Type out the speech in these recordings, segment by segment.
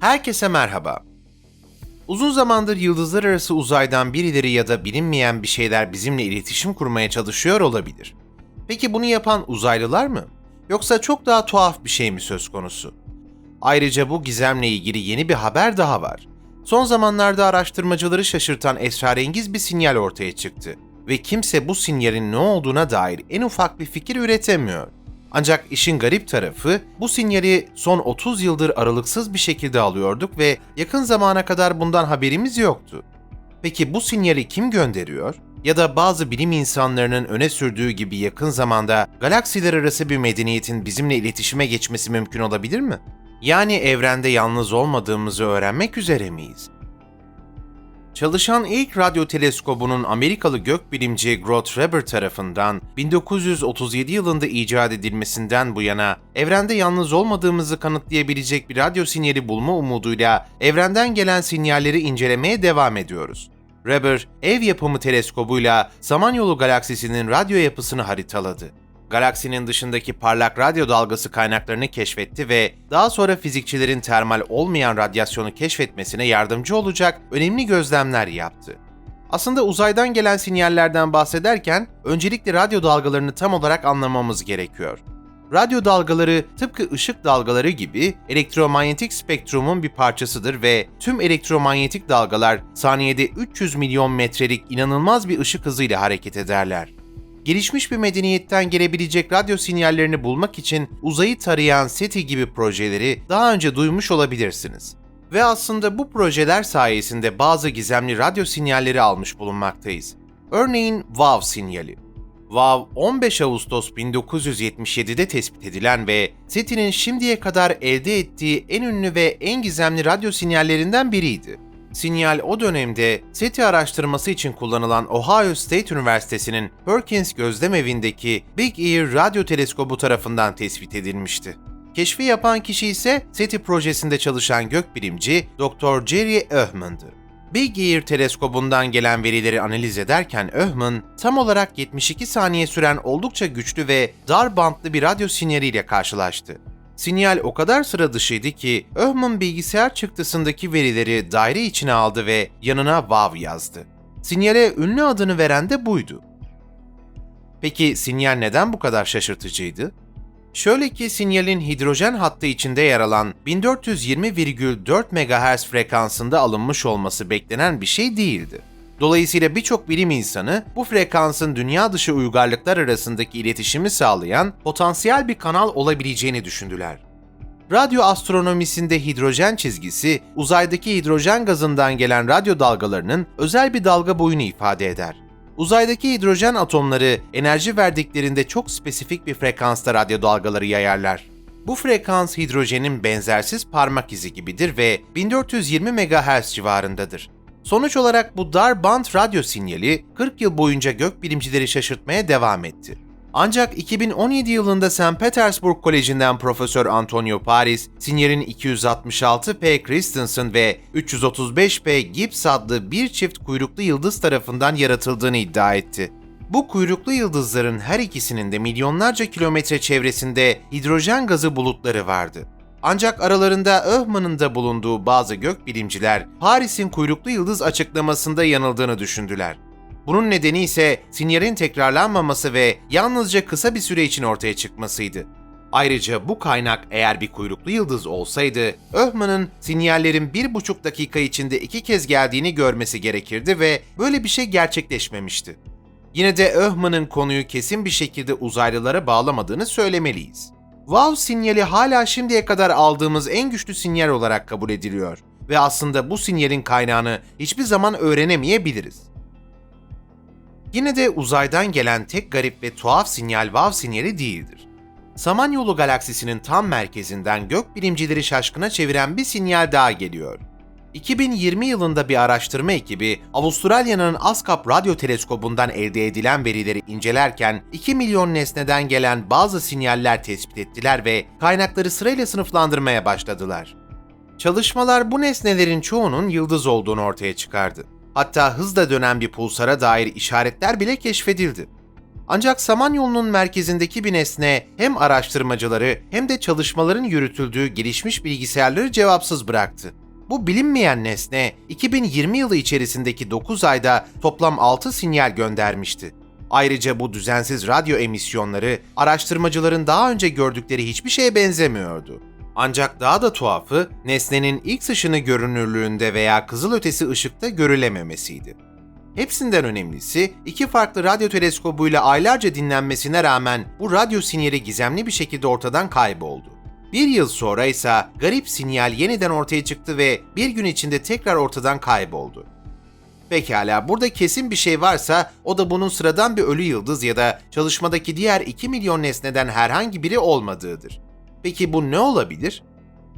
Herkese merhaba. Uzun zamandır yıldızlar arası uzaydan birileri ya da bilinmeyen bir şeyler bizimle iletişim kurmaya çalışıyor olabilir. Peki bunu yapan uzaylılar mı? Yoksa çok daha tuhaf bir şey mi söz konusu? Ayrıca bu gizemle ilgili yeni bir haber daha var. Son zamanlarda araştırmacıları şaşırtan esrarengiz bir sinyal ortaya çıktı ve kimse bu sinyalin ne olduğuna dair en ufak bir fikir üretemiyor. Ancak işin garip tarafı bu sinyali son 30 yıldır aralıksız bir şekilde alıyorduk ve yakın zamana kadar bundan haberimiz yoktu. Peki bu sinyali kim gönderiyor? Ya da bazı bilim insanlarının öne sürdüğü gibi yakın zamanda galaksiler arası bir medeniyetin bizimle iletişime geçmesi mümkün olabilir mi? Yani evrende yalnız olmadığımızı öğrenmek üzere miyiz? Çalışan ilk radyo teleskobunun Amerikalı gökbilimci Groth Reber tarafından 1937 yılında icat edilmesinden bu yana evrende yalnız olmadığımızı kanıtlayabilecek bir radyo sinyali bulma umuduyla evrenden gelen sinyalleri incelemeye devam ediyoruz. Reber, ev yapımı teleskobuyla Samanyolu galaksisinin radyo yapısını haritaladı galaksinin dışındaki parlak radyo dalgası kaynaklarını keşfetti ve daha sonra fizikçilerin termal olmayan radyasyonu keşfetmesine yardımcı olacak önemli gözlemler yaptı. Aslında uzaydan gelen sinyallerden bahsederken öncelikle radyo dalgalarını tam olarak anlamamız gerekiyor. Radyo dalgaları tıpkı ışık dalgaları gibi elektromanyetik spektrumun bir parçasıdır ve tüm elektromanyetik dalgalar saniyede 300 milyon metrelik inanılmaz bir ışık hızıyla hareket ederler gelişmiş bir medeniyetten gelebilecek radyo sinyallerini bulmak için uzayı tarayan SETI gibi projeleri daha önce duymuş olabilirsiniz. Ve aslında bu projeler sayesinde bazı gizemli radyo sinyalleri almış bulunmaktayız. Örneğin WOW sinyali. WOW 15 Ağustos 1977'de tespit edilen ve SETI'nin şimdiye kadar elde ettiği en ünlü ve en gizemli radyo sinyallerinden biriydi. Sinyal o dönemde SETI araştırması için kullanılan Ohio State Üniversitesi'nin Perkins Gözlem Evi'ndeki Big Ear radyo teleskobu tarafından tespit edilmişti. Keşfi yapan kişi ise SETI projesinde çalışan gökbilimci Dr. Jerry Öhman'dı. Big Ear teleskobundan gelen verileri analiz ederken Öhman, tam olarak 72 saniye süren oldukça güçlü ve dar bantlı bir radyo sinyaliyle karşılaştı. Sinyal o kadar sıra dışıydı ki Öhman bilgisayar çıktısındaki verileri daire içine aldı ve yanına WAV yazdı. Sinyale ünlü adını veren de buydu. Peki sinyal neden bu kadar şaşırtıcıydı? Şöyle ki sinyalin hidrojen hattı içinde yer alan 1420,4 MHz frekansında alınmış olması beklenen bir şey değildi. Dolayısıyla birçok bilim insanı bu frekansın dünya dışı uygarlıklar arasındaki iletişimi sağlayan potansiyel bir kanal olabileceğini düşündüler. Radyo astronomisinde hidrojen çizgisi, uzaydaki hidrojen gazından gelen radyo dalgalarının özel bir dalga boyunu ifade eder. Uzaydaki hidrojen atomları enerji verdiklerinde çok spesifik bir frekansta radyo dalgaları yayarlar. Bu frekans hidrojenin benzersiz parmak izi gibidir ve 1420 MHz civarındadır. Sonuç olarak bu dar band radyo sinyali 40 yıl boyunca gökbilimcileri şaşırtmaya devam etti. Ancak 2017 yılında St. Petersburg Koleji'nden Profesör Antonio Paris, sinyalin 266P Christensen ve 335P Gibbs adlı bir çift kuyruklu yıldız tarafından yaratıldığını iddia etti. Bu kuyruklu yıldızların her ikisinin de milyonlarca kilometre çevresinde hidrojen gazı bulutları vardı. Ancak aralarında Öhman'ın da bulunduğu bazı gökbilimciler Paris'in kuyruklu yıldız açıklamasında yanıldığını düşündüler. Bunun nedeni ise sinyalin tekrarlanmaması ve yalnızca kısa bir süre için ortaya çıkmasıydı. Ayrıca bu kaynak eğer bir kuyruklu yıldız olsaydı, Öhman'ın sinyallerin bir buçuk dakika içinde iki kez geldiğini görmesi gerekirdi ve böyle bir şey gerçekleşmemişti. Yine de Öhman'ın konuyu kesin bir şekilde uzaylılara bağlamadığını söylemeliyiz. Wow sinyali hala şimdiye kadar aldığımız en güçlü sinyal olarak kabul ediliyor ve aslında bu sinyalin kaynağını hiçbir zaman öğrenemeyebiliriz. Yine de uzaydan gelen tek garip ve tuhaf sinyal Wow sinyali değildir. Samanyolu galaksisinin tam merkezinden gökbilimcileri şaşkına çeviren bir sinyal daha geliyor. 2020 yılında bir araştırma ekibi Avustralya'nın ASCAP radyo teleskobundan elde edilen verileri incelerken 2 milyon nesneden gelen bazı sinyaller tespit ettiler ve kaynakları sırayla sınıflandırmaya başladılar. Çalışmalar bu nesnelerin çoğunun yıldız olduğunu ortaya çıkardı. Hatta hızla dönen bir pulsara dair işaretler bile keşfedildi. Ancak Samanyolu'nun merkezindeki bir nesne hem araştırmacıları hem de çalışmaların yürütüldüğü gelişmiş bilgisayarları cevapsız bıraktı. Bu bilinmeyen nesne 2020 yılı içerisindeki 9 ayda toplam 6 sinyal göndermişti. Ayrıca bu düzensiz radyo emisyonları araştırmacıların daha önce gördükleri hiçbir şeye benzemiyordu. Ancak daha da tuhafı nesnenin X ışını görünürlüğünde veya kızılötesi ışıkta görülememesiydi. Hepsinden önemlisi iki farklı radyo teleskobuyla aylarca dinlenmesine rağmen bu radyo sinyali gizemli bir şekilde ortadan kayboldu. Bir yıl sonra ise garip sinyal yeniden ortaya çıktı ve bir gün içinde tekrar ortadan kayboldu. Pekala burada kesin bir şey varsa o da bunun sıradan bir ölü yıldız ya da çalışmadaki diğer 2 milyon nesneden herhangi biri olmadığıdır. Peki bu ne olabilir?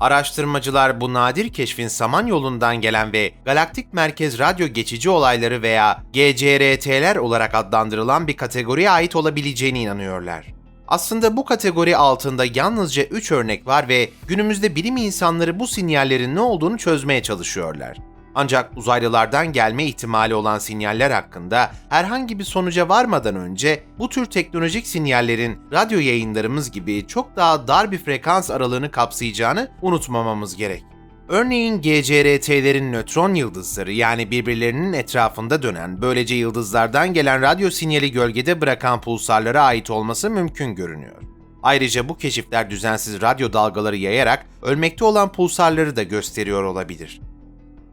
Araştırmacılar bu nadir keşfin Samanyolu'ndan gelen ve galaktik merkez radyo geçici olayları veya GCRT'ler olarak adlandırılan bir kategoriye ait olabileceğine inanıyorlar. Aslında bu kategori altında yalnızca 3 örnek var ve günümüzde bilim insanları bu sinyallerin ne olduğunu çözmeye çalışıyorlar. Ancak uzaylılardan gelme ihtimali olan sinyaller hakkında herhangi bir sonuca varmadan önce bu tür teknolojik sinyallerin radyo yayınlarımız gibi çok daha dar bir frekans aralığını kapsayacağını unutmamamız gerek. Örneğin GCRT'lerin nötron yıldızları yani birbirlerinin etrafında dönen, böylece yıldızlardan gelen radyo sinyali gölgede bırakan pulsarlara ait olması mümkün görünüyor. Ayrıca bu keşifler düzensiz radyo dalgaları yayarak ölmekte olan pulsarları da gösteriyor olabilir.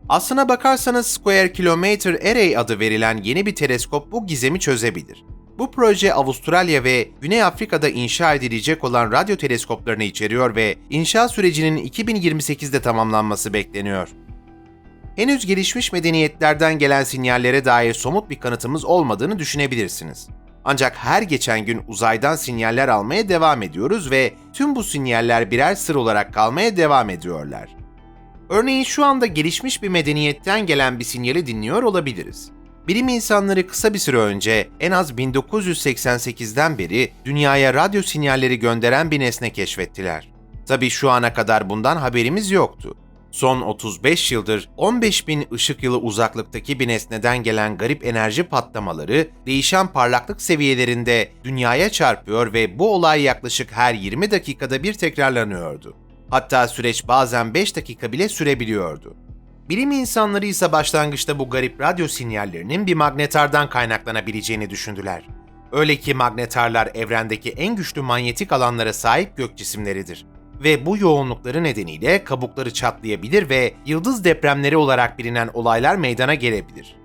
Aslına bakarsanız Square Kilometre Array adı verilen yeni bir teleskop bu gizemi çözebilir. Bu proje Avustralya ve Güney Afrika'da inşa edilecek olan radyo teleskoplarını içeriyor ve inşa sürecinin 2028'de tamamlanması bekleniyor. Henüz gelişmiş medeniyetlerden gelen sinyallere dair somut bir kanıtımız olmadığını düşünebilirsiniz. Ancak her geçen gün uzaydan sinyaller almaya devam ediyoruz ve tüm bu sinyaller birer sır olarak kalmaya devam ediyorlar. Örneğin şu anda gelişmiş bir medeniyetten gelen bir sinyali dinliyor olabiliriz. Bilim insanları kısa bir süre önce en az 1988'den beri dünyaya radyo sinyalleri gönderen bir nesne keşfettiler. Tabii şu ana kadar bundan haberimiz yoktu. Son 35 yıldır 15 bin ışık yılı uzaklıktaki bir nesneden gelen garip enerji patlamaları değişen parlaklık seviyelerinde dünyaya çarpıyor ve bu olay yaklaşık her 20 dakikada bir tekrarlanıyordu. Hatta süreç bazen 5 dakika bile sürebiliyordu. Bilim insanları ise başlangıçta bu garip radyo sinyallerinin bir magnetardan kaynaklanabileceğini düşündüler. Öyle ki magnetarlar evrendeki en güçlü manyetik alanlara sahip gök cisimleridir. Ve bu yoğunlukları nedeniyle kabukları çatlayabilir ve yıldız depremleri olarak bilinen olaylar meydana gelebilir.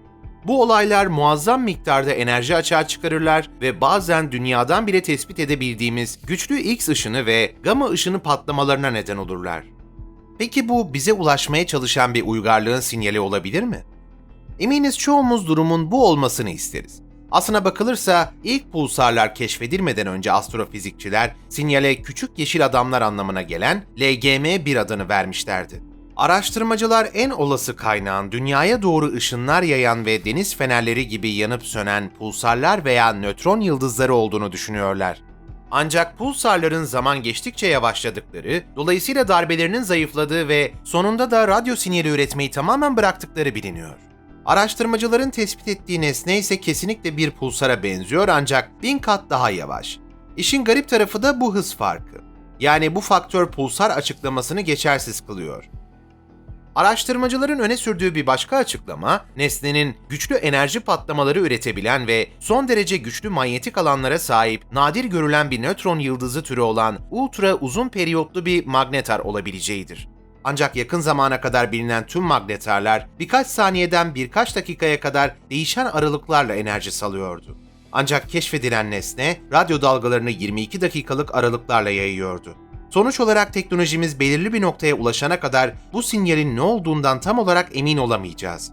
Bu olaylar muazzam miktarda enerji açığa çıkarırlar ve bazen dünyadan bile tespit edebildiğimiz güçlü X ışını ve gamma ışını patlamalarına neden olurlar. Peki bu bize ulaşmaya çalışan bir uygarlığın sinyali olabilir mi? Eminiz çoğumuz durumun bu olmasını isteriz. Aslına bakılırsa ilk pulsarlar keşfedilmeden önce astrofizikçiler sinyale küçük yeşil adamlar anlamına gelen LGM-1 adını vermişlerdi. Araştırmacılar en olası kaynağın dünyaya doğru ışınlar yayan ve deniz fenerleri gibi yanıp sönen pulsarlar veya nötron yıldızları olduğunu düşünüyorlar. Ancak pulsarların zaman geçtikçe yavaşladıkları, dolayısıyla darbelerinin zayıfladığı ve sonunda da radyo sinyali üretmeyi tamamen bıraktıkları biliniyor. Araştırmacıların tespit ettiği nesne ise kesinlikle bir pulsara benziyor ancak bin kat daha yavaş. İşin garip tarafı da bu hız farkı. Yani bu faktör pulsar açıklamasını geçersiz kılıyor. Araştırmacıların öne sürdüğü bir başka açıklama, nesnenin güçlü enerji patlamaları üretebilen ve son derece güçlü manyetik alanlara sahip nadir görülen bir nötron yıldızı türü olan ultra uzun periyotlu bir magnetar olabileceğidir. Ancak yakın zamana kadar bilinen tüm magnetarlar birkaç saniyeden birkaç dakikaya kadar değişen aralıklarla enerji salıyordu. Ancak keşfedilen nesne radyo dalgalarını 22 dakikalık aralıklarla yayıyordu. Sonuç olarak teknolojimiz belirli bir noktaya ulaşana kadar bu sinyalin ne olduğundan tam olarak emin olamayacağız.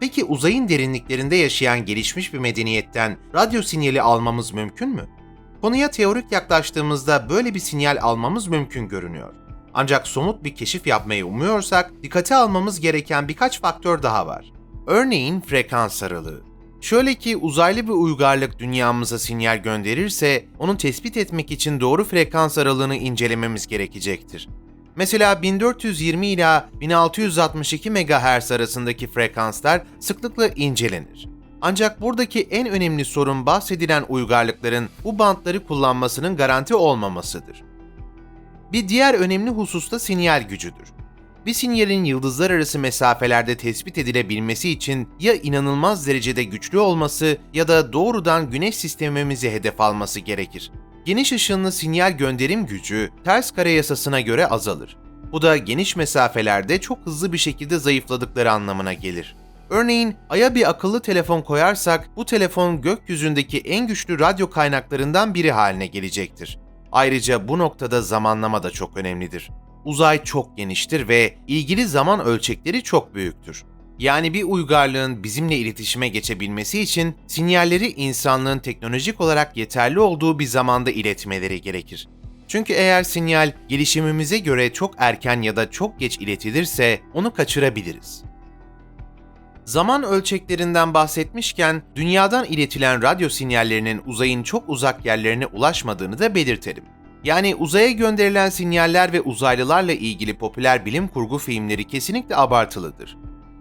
Peki uzayın derinliklerinde yaşayan gelişmiş bir medeniyetten radyo sinyali almamız mümkün mü? Konuya teorik yaklaştığımızda böyle bir sinyal almamız mümkün görünüyor. Ancak somut bir keşif yapmayı umuyorsak dikkate almamız gereken birkaç faktör daha var. Örneğin frekans aralığı. Şöyle ki uzaylı bir uygarlık dünyamıza sinyal gönderirse onu tespit etmek için doğru frekans aralığını incelememiz gerekecektir. Mesela 1420 ila 1662 MHz arasındaki frekanslar sıklıkla incelenir. Ancak buradaki en önemli sorun bahsedilen uygarlıkların bu bantları kullanmasının garanti olmamasıdır. Bir diğer önemli husus da sinyal gücüdür. Bir sinyalin yıldızlar arası mesafelerde tespit edilebilmesi için ya inanılmaz derecede güçlü olması ya da doğrudan güneş sistemimizi hedef alması gerekir. Geniş ışınlı sinyal gönderim gücü ters kare yasasına göre azalır. Bu da geniş mesafelerde çok hızlı bir şekilde zayıfladıkları anlamına gelir. Örneğin Ay'a bir akıllı telefon koyarsak bu telefon gökyüzündeki en güçlü radyo kaynaklarından biri haline gelecektir. Ayrıca bu noktada zamanlama da çok önemlidir. Uzay çok geniştir ve ilgili zaman ölçekleri çok büyüktür. Yani bir uygarlığın bizimle iletişime geçebilmesi için sinyalleri insanlığın teknolojik olarak yeterli olduğu bir zamanda iletmeleri gerekir. Çünkü eğer sinyal gelişimimize göre çok erken ya da çok geç iletilirse onu kaçırabiliriz. Zaman ölçeklerinden bahsetmişken dünyadan iletilen radyo sinyallerinin uzayın çok uzak yerlerine ulaşmadığını da belirtelim. Yani uzaya gönderilen sinyaller ve uzaylılarla ilgili popüler bilim kurgu filmleri kesinlikle abartılıdır.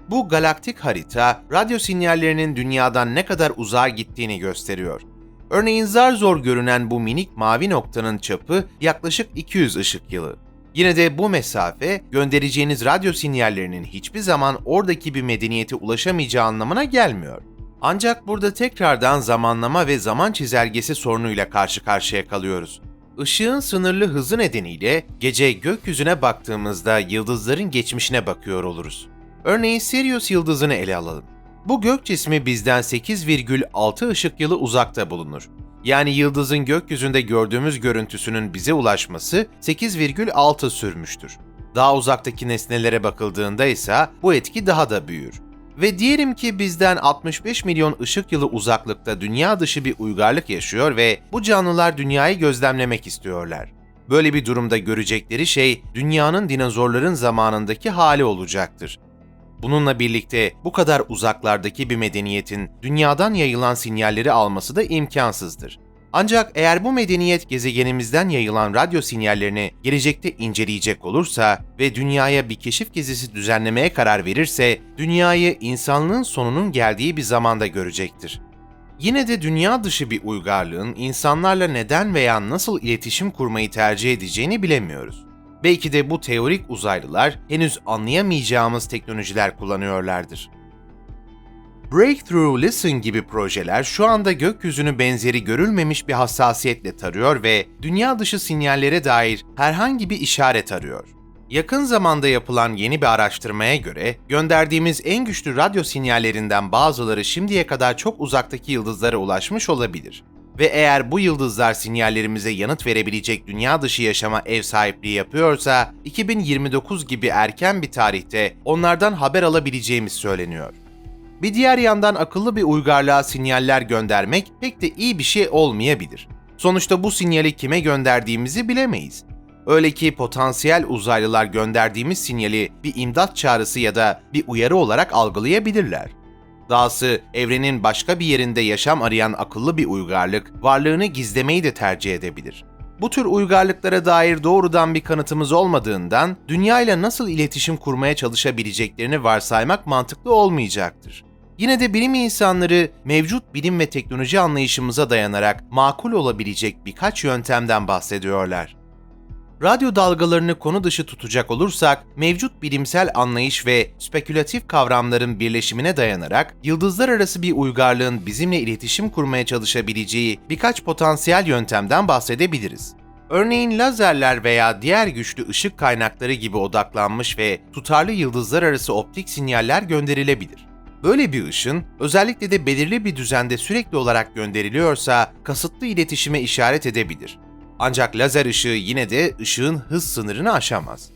Bu galaktik harita, radyo sinyallerinin dünyadan ne kadar uzağa gittiğini gösteriyor. Örneğin zar zor görünen bu minik mavi noktanın çapı yaklaşık 200 ışık yılı. Yine de bu mesafe göndereceğiniz radyo sinyallerinin hiçbir zaman oradaki bir medeniyete ulaşamayacağı anlamına gelmiyor. Ancak burada tekrardan zamanlama ve zaman çizelgesi sorunuyla karşı karşıya kalıyoruz. Işığın sınırlı hızı nedeniyle gece gökyüzüne baktığımızda yıldızların geçmişine bakıyor oluruz. Örneğin Sirius yıldızını ele alalım. Bu gök cismi bizden 8,6 ışık yılı uzakta bulunur. Yani yıldızın gökyüzünde gördüğümüz görüntüsünün bize ulaşması 8,6 sürmüştür. Daha uzaktaki nesnelere bakıldığında ise bu etki daha da büyür. Ve diyelim ki bizden 65 milyon ışık yılı uzaklıkta dünya dışı bir uygarlık yaşıyor ve bu canlılar dünyayı gözlemlemek istiyorlar. Böyle bir durumda görecekleri şey dünyanın dinozorların zamanındaki hali olacaktır. Bununla birlikte bu kadar uzaklardaki bir medeniyetin dünyadan yayılan sinyalleri alması da imkansızdır. Ancak eğer bu medeniyet gezegenimizden yayılan radyo sinyallerini gelecekte inceleyecek olursa ve dünyaya bir keşif gezisi düzenlemeye karar verirse, dünyayı insanlığın sonunun geldiği bir zamanda görecektir. Yine de dünya dışı bir uygarlığın insanlarla neden veya nasıl iletişim kurmayı tercih edeceğini bilemiyoruz. Belki de bu teorik uzaylılar henüz anlayamayacağımız teknolojiler kullanıyorlardır. Breakthrough Listen gibi projeler şu anda gökyüzünü benzeri görülmemiş bir hassasiyetle tarıyor ve dünya dışı sinyallere dair herhangi bir işaret arıyor. Yakın zamanda yapılan yeni bir araştırmaya göre gönderdiğimiz en güçlü radyo sinyallerinden bazıları şimdiye kadar çok uzaktaki yıldızlara ulaşmış olabilir. Ve eğer bu yıldızlar sinyallerimize yanıt verebilecek dünya dışı yaşama ev sahipliği yapıyorsa 2029 gibi erken bir tarihte onlardan haber alabileceğimiz söyleniyor. Bir diğer yandan akıllı bir uygarlığa sinyaller göndermek pek de iyi bir şey olmayabilir. Sonuçta bu sinyali kime gönderdiğimizi bilemeyiz. Öyle ki potansiyel uzaylılar gönderdiğimiz sinyali bir imdat çağrısı ya da bir uyarı olarak algılayabilirler. Dahası evrenin başka bir yerinde yaşam arayan akıllı bir uygarlık varlığını gizlemeyi de tercih edebilir. Bu tür uygarlıklara dair doğrudan bir kanıtımız olmadığından dünya ile nasıl iletişim kurmaya çalışabileceklerini varsaymak mantıklı olmayacaktır. Yine de bilim insanları mevcut bilim ve teknoloji anlayışımıza dayanarak makul olabilecek birkaç yöntemden bahsediyorlar. Radyo dalgalarını konu dışı tutacak olursak, mevcut bilimsel anlayış ve spekülatif kavramların birleşimine dayanarak yıldızlar arası bir uygarlığın bizimle iletişim kurmaya çalışabileceği birkaç potansiyel yöntemden bahsedebiliriz. Örneğin lazerler veya diğer güçlü ışık kaynakları gibi odaklanmış ve tutarlı yıldızlar arası optik sinyaller gönderilebilir. Böyle bir ışın, özellikle de belirli bir düzende sürekli olarak gönderiliyorsa kasıtlı iletişime işaret edebilir. Ancak lazer ışığı yine de ışığın hız sınırını aşamaz.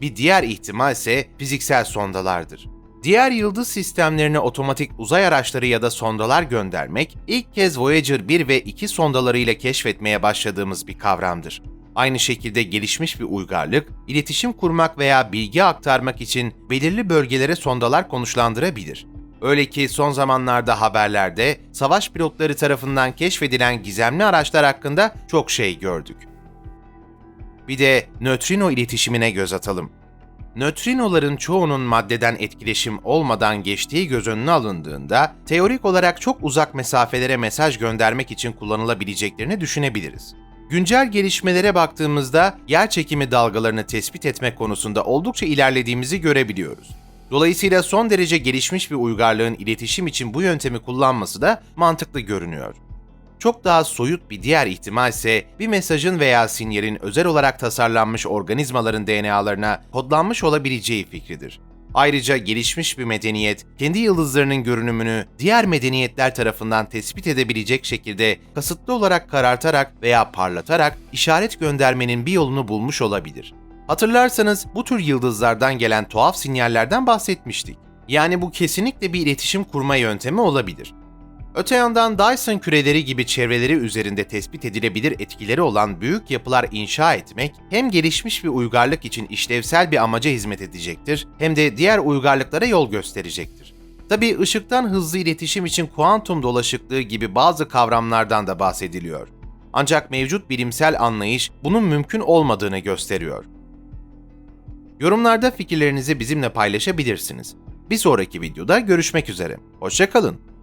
Bir diğer ihtimal ise fiziksel sondalardır. Diğer yıldız sistemlerine otomatik uzay araçları ya da sondalar göndermek ilk kez Voyager 1 ve 2 sondalarıyla keşfetmeye başladığımız bir kavramdır. Aynı şekilde gelişmiş bir uygarlık, iletişim kurmak veya bilgi aktarmak için belirli bölgelere sondalar konuşlandırabilir. Öyle ki son zamanlarda haberlerde savaş pilotları tarafından keşfedilen gizemli araçlar hakkında çok şey gördük. Bir de nötrino iletişimine göz atalım. Nötrinoların çoğunun maddeden etkileşim olmadan geçtiği göz önüne alındığında, teorik olarak çok uzak mesafelere mesaj göndermek için kullanılabileceklerini düşünebiliriz. Güncel gelişmelere baktığımızda yer çekimi dalgalarını tespit etmek konusunda oldukça ilerlediğimizi görebiliyoruz. Dolayısıyla son derece gelişmiş bir uygarlığın iletişim için bu yöntemi kullanması da mantıklı görünüyor. Çok daha soyut bir diğer ihtimal ise bir mesajın veya sinyalin özel olarak tasarlanmış organizmaların DNA'larına kodlanmış olabileceği fikridir. Ayrıca gelişmiş bir medeniyet, kendi yıldızlarının görünümünü diğer medeniyetler tarafından tespit edebilecek şekilde kasıtlı olarak karartarak veya parlatarak işaret göndermenin bir yolunu bulmuş olabilir. Hatırlarsanız bu tür yıldızlardan gelen tuhaf sinyallerden bahsetmiştik. Yani bu kesinlikle bir iletişim kurma yöntemi olabilir. Öte yandan Dyson küreleri gibi çevreleri üzerinde tespit edilebilir etkileri olan büyük yapılar inşa etmek hem gelişmiş bir uygarlık için işlevsel bir amaca hizmet edecektir hem de diğer uygarlıklara yol gösterecektir. Tabi ışıktan hızlı iletişim için kuantum dolaşıklığı gibi bazı kavramlardan da bahsediliyor. Ancak mevcut bilimsel anlayış bunun mümkün olmadığını gösteriyor. Yorumlarda fikirlerinizi bizimle paylaşabilirsiniz. Bir sonraki videoda görüşmek üzere. Hoşçakalın.